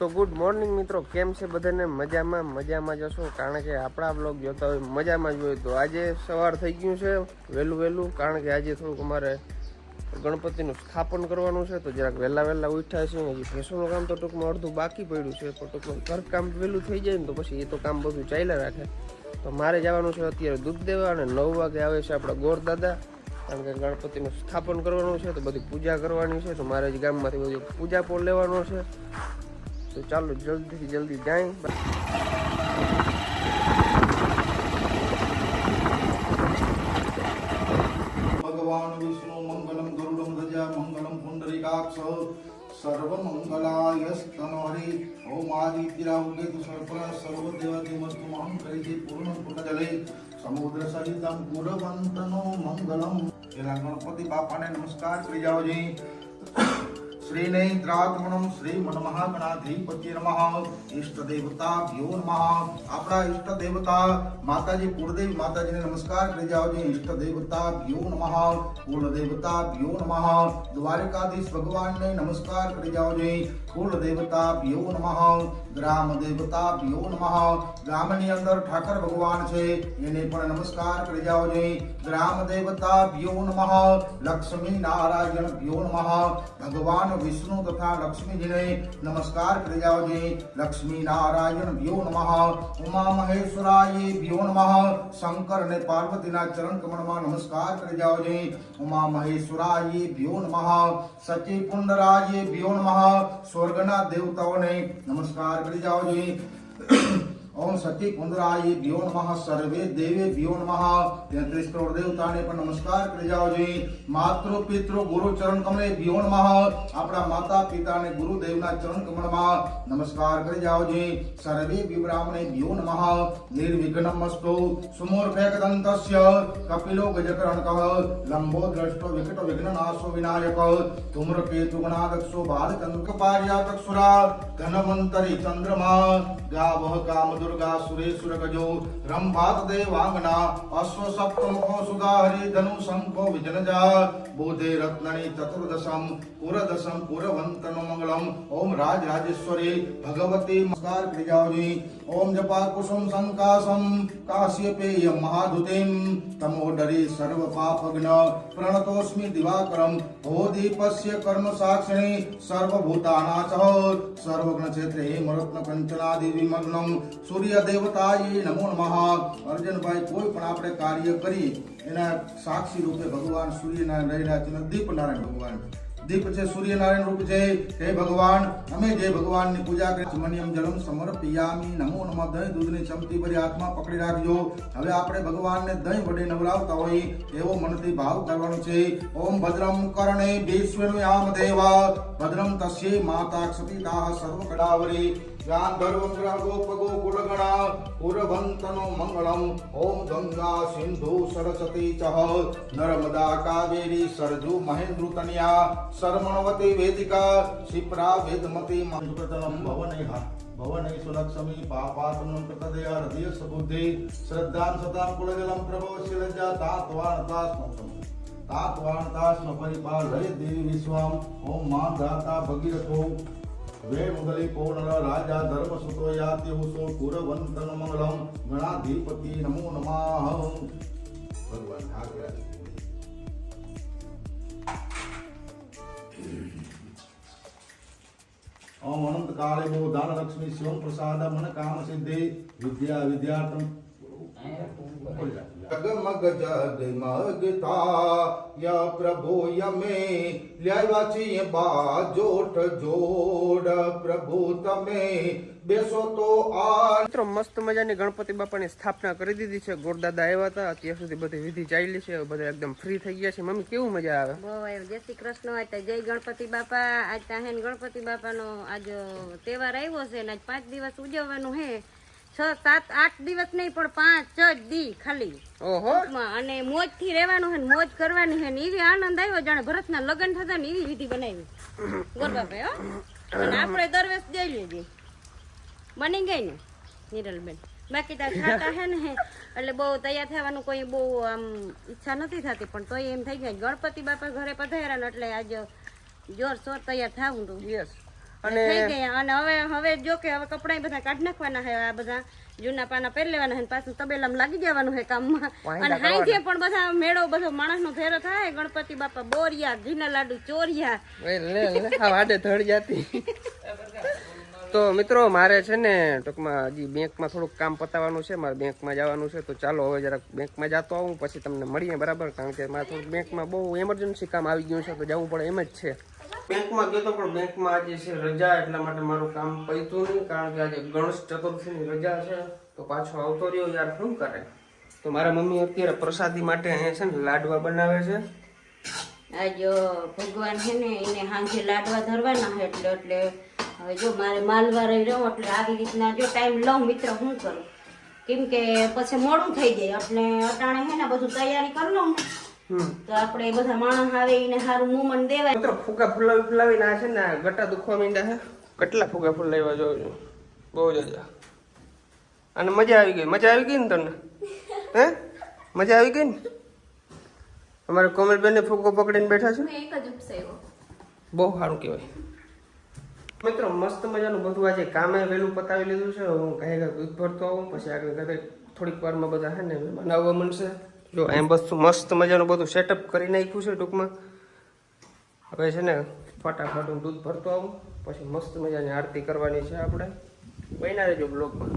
તો good morning મિત્રો, કેમ છે બધાને? મજામાં મજામાં જશો કારણ કે આપણા બ્લોગ જોતા હોય, મજામાં જ હોય. તો આજે સવાર થઈ ગયું છે, વહેલું વહેલું, કારણ કે આજે થોડુંક અમારે ગણપતિનું સ્થાપન કરવાનું છે. તો જરાક વહેલા વહેલા ઉઠ્યા છે હજી ભેંસોનું કામ તો ટૂંકમાં અડધું બાકી પડ્યું છે, પણ ટૂંકમાં ઘર કામ વહેલું થઈ જાય ને તો પછી એ તો કામ બધું ચાલ્યા રાખે. તો મારે જવાનું છે અત્યારે દૂધ દેવા અને નવ વાગે આવે છે આપણા ગોરદાદા કારણ કે ગણપતિનું સ્થાપન કરવાનું છે, તો બધી પૂજા કરવાની છે. તો મારે જ ગામમાંથી બધું પૂજા પણ લેવાનો છે. તો ચાલો જલ્દીથી જલ્દી જાય. ભગવાન વિષ્ણુ મંગલમ ગરુડમ ધજા મંગલમ પુંડરીકાક્ષ સર્વમંગલાય સ્તનોહરિ ઓમ આદિત્યા ઉદિત સર્પરા સર્વ દેવતી મસ્તુ મહં કરીતિ પૂર્ણ પુણ્યજલે સમુદ્ર સહિતમ પુરવંતનો મંગલમ. એલા ગણપતિ બાપાને નમસ્કાર કરી જાઓ જી શ્રી નૈદ્રાત્મનમ શ્રી મનમહાગણાધિપતિ નમઃ ઈષ્ટ દેવતાભ્યો નમઃ આપણા ઈષ્ટ દેવતા માતાજી કુળદેવી માતાજીને નમસ્કાર કરી જાઓ જી ઈષ્ટ દેવતાભ્યો નમઃ કુલ દેવતાભ્યો નમઃ દ્વારિકાધીશ ભગવાનને નમસ્કાર કરી જાઓ કુળ દેવતાભ્યો નમઃ ગ્રામ દેવતા દેવતાભ્યો નમઃ. ગામની અંદર ઠાકર ભગવાન છે. એને પણ નમસ્કાર કરી જાઓ જી. ગ્રામ દેવતાભ્યો નમઃ. લક્ષ્મી નારાયણ ભ્યો નમઃ. ભગવાન વિષ્ણુ તથા લક્ષ્મીજીને નમસ્કાર કરી જાઓ જી. લક્ષ્મી નારાયણ ભ્યો નમઃ. ઉમા મહેશ્વરાય ભ્યો નમઃ. શંકર અને પાર્વતીના ચરણ કમળમાં નમસ્કાર કરી જાઓ જી. ઉમા મહેશ્વરાય ભ્યો નમઃ. સચી પુંડરાય ભ્યો નમઃ. સ્વર્ગના દેવતાઓને નમસ્કાર કરી જાઓ જી ઓમ સતી કુંદરાય ભ્યો નમઃ સર્વે દેવે ભ્યો નમઃ તેત્રીસ કરોડ દેવતાને પણ નમસ્કાર કરી જાઓ જી. માતૃ, પિતૃ, ગુરુ, ચરણ કમળે ભ્યો નમઃ આપણા માતા પિતાને ગુરુ દેવના ચરણ કમળમાં નમસ્કાર કરી જાઓ જી. સર્વે વિબ્રાહ્મણે ભ્યો નમઃ નિર્વિઘ્નમ અસ્તુ સુમૂર ફેકદંતસ્ય. કપિલો ગજકર્ણકઃ લંબો દ્રષ્ટો વિકટો વિઘ્નનાશો વિનાયક. ધૂમ્રકેતુ ગણાદક્ષો, બાલચંદ્રક પાર્યાતક્ષુરા ધનવંતરી ચંદ્રમા. ગાવહ કામ દુર્ગા સુરેશ્વર ગજો રંભાત દેવાંગના અશ્વ સપ્તમુખો સુધા હરિ ધનુ શંખો વિજનજા બોધે રત્નની ચતુર્દશમ પુરદશમ પુરવંતનો મંગલમ ઓમ રાજ રાજેશ્વરી ભગવતી નમસ્કાર કરી જાઓ જી ઓમ જપા કુસુમ સંકાસમ કાશ્યપેય મહાધુતિમ તમોદરી સર્વ પાપગ્ન પ્રણતોસ્મિ દિવાકરમ ભોદીપસ્ય કર્મ સાક્ષિણી સર્વભૂતાનાચ સર્વગ્ન ક્ષેત્રે હેમરત્ન કંચનાદિ વિમગ્નમ સૂર્ય દેવતાય નમો નમઃ અર્જુનભાઈ કોઈ પણ આપણે કાર્ય કરી એના સાક્ષી રૂપે ભગવાન સૂર્યનારાયણ રહેલા છે અને દીપનારાયણ ભગવાન દીપ છે સૂર્યનારાયણ રૂપ છે. હે ભગવાન. અમે જે ભગવાનની પૂજા કરી સુમન્યમ જલમ સમર્પિયામી. નમો નમઃ. દહીં, દૂધની ક્ષમતી ભરી હાથમાં પકડી રાખજો. હવે આપણે ભગવાનને દહીં વડે નવરાવતા હોય એવો મનથી ભાવ કરવાનો છે. ઓમ ભદ્રમ કર્ણે વિશ્વનું યામ દેવા. ભદ્રમ તસ્યે માતા ક્ષપિતા સર્વ કડાવરી ગાંધર્વ ગ્રહો પગો કુલગણા પુરવંતનો મંગળમ ઓમ ગંગા સિંધુ સરસ્વતી ચહ નર્મદા કાવેરી સરજુ મહેન્દ્રુ તનયા શરમણવતી વેદિકા શિપ્રા વેદમતી મંત્રતલમ ભવનૈહા ભવનૈ સુલક્ષમી પાપાત્મન પ્રતદયા હૃદય સબુદ્ધિ શ્રદ્ધાન સતામ કુલજલમ પ્રભો શિલજા તાત્વાન તાસ્મ તાત્વાન તાસ્મ પરિપાલ હરે દેવી વિશ્વમ ઓમ માન દાતા ભગીરથો ધર્મ સુતો યાતિ હુસો પુરવંતન મંગલમ ગણાધિપતિ નમો નમઃ ભગવાન ઠાકર ઓમ અનંત કાલે બહુ દાન લક્ષ્મી શિવમ પ્રસાદ મન કામ સિદ્ધિ વિદ્યા વિદ્યાર્થમ જગમગ જગમગતા ય પ્રભુ યમે છીએ બાજોટ જોડ પ્રભુ તમે બેસો તો આ મિત્રો મસ્ત મજાની ગણપતિ બાપાની સ્થાપના કરી દીધી છે. ગોરદાદા આવ્યા હતા. અત્યાર સુધી બધી વિધિ ચાલી છે. બધા એકદમ ફ્રી થઈ ગયા છે. મમ્મી કેવું મજા આવે? બહુ આવ્યું જય શ્રી કૃષ્ણ. તો જય ગણપતિ બાપા. આજ તાહેન ગણપતિ બાપાનો આજ તહેવાર આવ્યો છે ને આજ પાંચ દિવસ ઉજવવાનું હે છ સાત આઠ દિવસ નહીં પણ પાંચ જ દી ખાલી. ઓહો. અને મોજથી રહેવાનું હે મોજ કરવાની હે ને એવી આનંદ આવ્યો જાણે ભરતના લગ્ન થતા ને એવી વિધિ બનાવી. ગોરબાપે હો. અને આપણે દરવેશ જઈ લેજે બની ગઈ ને નિરલબેન બાકી તાર ખાતા હે ને એટલે બહુ તૈયાર થવાનું કોઈ બહુ આમ ઈચ્છા નથી થતી પણ તોય એમ થઈ ગયા ગણપતિ બાપા ઘરે પધાર્યા ને એટલે જોર શોર તૈયાર થવું તું. યસ અને થઈ ગયા. અને હવે હવે જો કે હવે કપડા બધા કાઢી નાખવાના છે આ બધા. જૂના પાના પહેરી લેવાના છે પાછું તબેલામાં લાગી જવાનું છે કામમાં. અને હાઈથી પણ બધા મેળો બધો માણસનો ફેરો થાય ગણપતિ બાપા બોરિયા ઘીના લાડુ ચોરિયા. એ લે લે આ વાડે ધડ જાતી. તો મિત્રો મારે છે ને ટૂંકમાં હજી બેંકમાં થોડુંક કામ પતાવવાનું છે મારે બેંકમાં જવાનું છે તો ચાલો હવે જરાક બેંકમાં જતો આવું પછી તમને મળીએ બરાબર કારણ કે મારે થોડુંક બેંકમાં બહુ એમરજન્સી કામ આવી ગયું છે તો જવું પડે એમ જ છે. બેંકમાં ગયો તો પણ બેંકમાં આજે છે રજા, એટલા માટે મારું કામ પૈતું નહીં, કારણ કે આજે ગણેશ ચતુર્થીની રજા છે. તો પાછો આવતો રહ્યો યાર, શું કરે? તો મારા મમ્મી અત્યારે પ્રસાદી માટે અહીંયા છે ને લાડવા બનાવે છે. આ જો ભગવાન છે ને, એને હાંજે લાડવા ધરવાના છે એટલે એટલે હવે જો મારે માલવા રહી રહ્યો એટલે આવી રીતના જો ટાઈમ લઉં મિત્ર શું કરું? કેમ કે પછી મોડું થઈ જાય, એટલે અટાણે છે ને બધું તૈયારી કરી લઉં. ને તો આપણે બધા માણસ આવે એને સારું મુમન દેવાય. મિત્રો ફુગા ફુલાવી ફુલાવીને આ છે ને આ ગટા દુખવા માંડ્યા છે. કેટલા ફુગા ફુલાવ્યા જોઉં છું? બહુ જ અને મજા આવી ગઈ. મજા આવી ગઈ ને તને હે? મજા આવી ગઈ ને? અમારે કોમલબેન ફૂગો પકડીને બેઠા છે? બહુ સારું કહેવાય. મિત્રો મસ્ત મજાનું બધું આજે કામે વહેલું પતાવી લીધું છે. હું કાંઈ કાંઈ દૂધ ભરતો આવું પછી આગળ કદાચ થોડીક વારમાં બધા છે ને મહેમાન આવવા મળશે. જો એમ વસ્તુ મસ્ત મજાનું બધું સેટઅપ કરી નાખ્યું છે ટૂંકમાં. હવે છે ને ફટાફટ હું દૂધ ભરતો આવું, પછી મસ્ત મજાની આરતી કરવાની છે આપણે. બન્યા રહેજો બ્લોગમાં.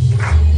પાછી